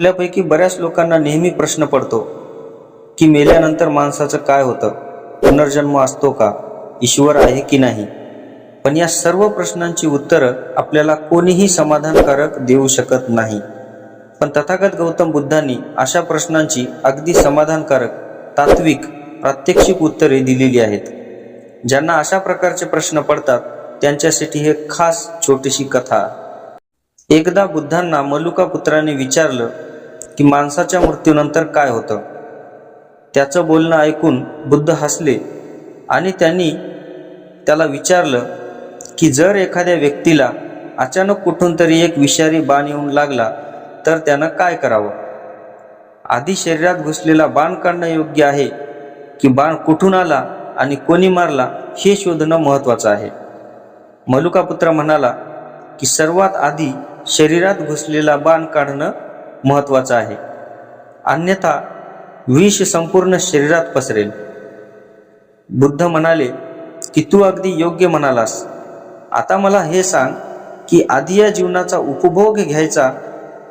आपल्यापैकी बऱ्याच लोकांना नेहमी प्रश्न पडतो की मेल्यानंतर माणसाचं काय होतं? पुनर्जन्म असतो का? ईश्वर आहे की नाही? पण या सर्व प्रश्नांची उत्तरं आपल्याला कोणीही समाधानकारक देऊ शकत नाही. पण तथागत गौतम बुद्धांनी अशा प्रश्नांची अगदी समाधानकारक तात्विक प्रात्यक्षिक उत्तरे दिलेली आहेत. ज्यांना अशा प्रकारचे प्रश्न पडतात त्यांच्यासाठी हे खास छोटीशी कथा. एकदा बुद्धांना मलुका पुत्राने विचारलं की माणसाच्या मृत्यूनंतर काय होतं? त्याचं बोलणं ऐकून बुद्ध हसले आणि त्यांनी त्याला विचारलं की जर एखाद्या व्यक्तीला अचानक कुठून तरी एक विषारी बाण येऊन लागला तर त्यानं काय करावं? आधी शरीरात घुसलेला बाण काढणं योग्य आहे की बाण कुठून आला आणि कोणी मारला हे शोधणं महत्त्वाचं आहे. मलुकापुत्र म्हणाला की सर्वात आधी शरीरात घुसलेला बाण काढणं महत्त्वाचं आहे. अन्यथा विष संपूर्ण शरीरात पसरेल. बुद्ध म्हणाले की तू अगदी योग्य म्हणालास. आता मला हे सांग की आधी या जीवनाचा उपभोग घ्यायचा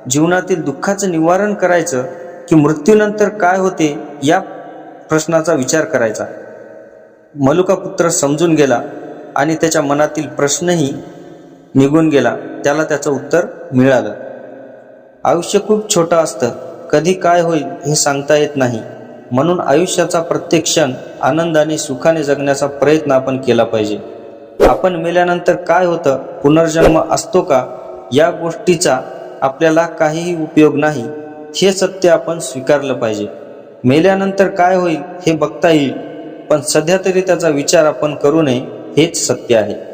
जीवनातील दुःखाचं निवारण करायचं की मृत्यूनंतर काय होते या प्रश्नाचा विचार करायचा मलुका पुत्र समजून गेला आणि त्याच्या मनातील प्रश्नही निघून गेला. त्याला त्याचं उत्तर मिळालं. आयुष्य खूप छोटं असतं. कधी काय होईल हे सांगता येत नाही. म्हणून आयुष्याचा प्रत्येक क्षण आनंदाने सुखाने जगण्याचा प्रयत्न आपण केला पाहिजे. आपण मेल्यानंतर काय होतं? पुनर्जन्म असतो का? या गोष्टीचा आपल्याला काहीही उपयोग नाही. हे सत्य आपण स्वीकारलं पाहिजे. मेल्यानंतर काय होईल हे बघता येईल. पण सध्या तरी त्याचा विचार आपण करू नये हेच सत्य आहे.